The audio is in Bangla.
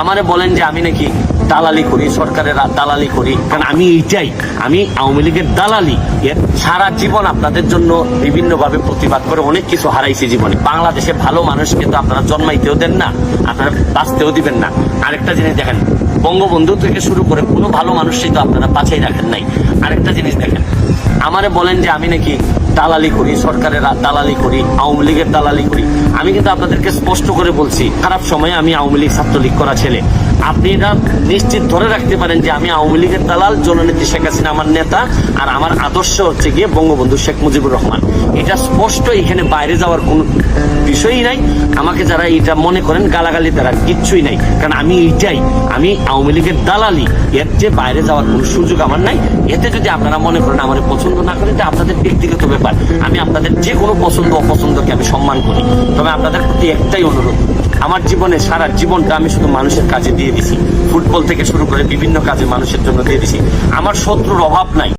আমারে বলেন যে আমি নাকি দালালি করি, সরকারের দালালি করি। কারণ আমি এইটাই, আমি আওয়ামী লীগের দালালি। এর সারা জীবন আপনাদের জন্য বিভিন্ন ভাবে প্রতিবাদ করে অনেক কিছু হারাইছি জীবনে। বাংলাদেশে ভালো মানুষ কিন্তু আপনারা জন্মাইতেও দেন না, আপনারা বাঁচতেও দিবেন না। আরেকটা জিনিস দেখেন, বঙ্গবন্ধু থেকে শুরু করে কোনো ভালো মানুষই তো আপনারা পাছেই রাখেন নাই। আরেকটা জিনিস দেখেন, আমারে বলেন যে আমি নাকি দালালি করি, সরকারের দালালি করি, আওয়ামী লীগের দালালি করি। আমি কিন্তু আপনাদেরকে স্পষ্ট করে বলছি, খারাপ সময়ে আমি আওয়ামী লীগ ছাত্রলীগ করা ছেলে। আপনি এটা নিশ্চিত ধরে রাখতে পারেন যে আমি আওয়ামী লীগের দালাল, জননেত্রী শেখ হাসিনা আমার নেতা, আর আমার আদর্শ হচ্ছে গিয়ে বঙ্গবন্ধু শেখ মুজিবুর রহমান। এটা স্পষ্ট, এখানে বাইরে যাওয়ার কোনো বিষয়ই নাই। আমাকে যারা এটা মনে করেন, গালাগালি তারা কিচ্ছুই নাই। কারণ আমি এইটাই, আমি আওয়ামী লীগের দালালি। এর যে বাইরে যাওয়ার কোনো সুযোগ আমার নাই। এতে যদি আপনারা মনে করেন আমার পছন্দ না করেন, এটা আপনাদের ব্যক্তিগত ব্যাপার। আমি আপনাদের যে কোনো পছন্দ, অপছন্দকে আমি সম্মান করি। তবে আপনাদের প্রতি একটাই অনুরোধ আমার জীবনে সারা জীবনটা আমি শুধু মানুষের কাজে দিয়ে দিছি। ফুটবল থেকে শুরু করে বিভিন্ন কাজে মানুষের জন্য দিয়ে দিছি। আমার শত্রুর অভাব নাই।